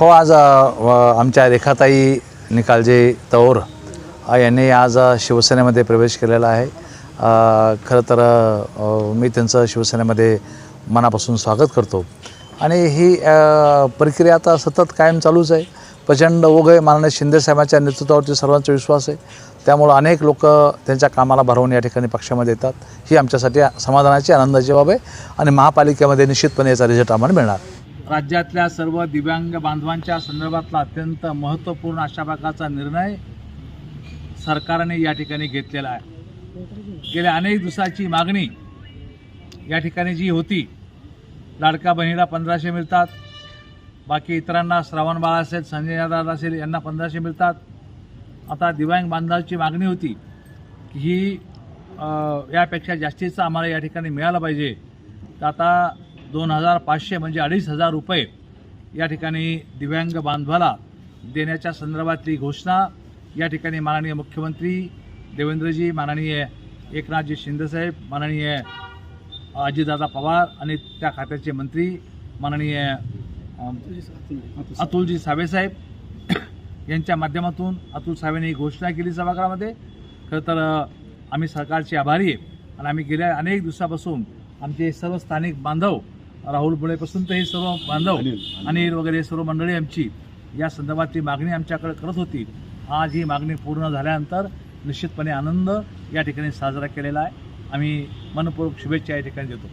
हो आज आमच्या रेखाताई निकालजे तौर यांनी आज शिवसेनेमध्ये प्रवेश केलेला आहे. खरं तर मी त्यांचं शिवसेनेमध्ये मनापासून स्वागत करतो. आणि ही प्रक्रिया आता सतत कायम चालूच आहे. प्रचंड ओघय माननीय शिंदेसाहेबांच्या नेतृत्वावरती सर्वांचा विश्वास आहे. त्यामुळं अनेक लोक त्यांच्या कामाला भरवून या ठिकाणी पक्षामध्ये येतात. ही आमच्यासाठी समाधानाची आनंदाची बाब आहे आणि महापालिकेमध्ये निश्चितपणे याचा रिझल्ट आम्हाला मिळणार. राज्यातल्या सर्व दिव्यांग बांधवांच्या संदर्भातला अत्यंत महत्त्वपूर्ण अशा प्रकारचा निर्णय सरकारने या ठिकाणी घेतलेला आहे. गेल्या अनेक दिवसाची मागणी या ठिकाणी जी होती लाडका बहिणीला पंधराशे मिळतात बाकी इतरांना श्रावण बाळ असेल संजय यादव असेल यांना पंधराशे मिळतात. आता दिव्यांग बांधवांची मागणी होती की ही यापेक्षा जास्तीचं आम्हाला या ठिकाणी मिळालं पाहिजे. तर आता दोन हजार पाचशे म्हणजे अडीच हजार रुपये या ठिकाणी दिव्यांग बांधवाला देण्याच्या संदर्भातली घोषणा या ठिकाणी माननीय मुख्यमंत्री देवेंद्रजी माननीय एकनाथजी शिंदेसाहेब माननीय अजितदादा पवार आणि त्या खात्याचे मंत्री माननीय अतुलजी सावेसाहेब यांच्या माध्यमातून अतुल साहेबांनी ही घोषणा केली सभागृहामध्ये. खरं तर आम्ही सरकारचे आभारी आहे आणि आम्ही गेल्या अनेक दिवसापासून आमचे सर्व स्थानिक बांधव राहुल बुळेपासून तर हे सर्व बांधव अनिल वगैरे हे सर्व मंडळी आमची या संदर्भातली मागणी आमच्याकडे करत होती आज ही मागणी पूर्ण झाल्यानंतर निश्चितपणे आनंद या ठिकाणी साजरा केलेला आहे. आम्ही मनपूर्वक शुभेच्छा या ठिकाणी देतो.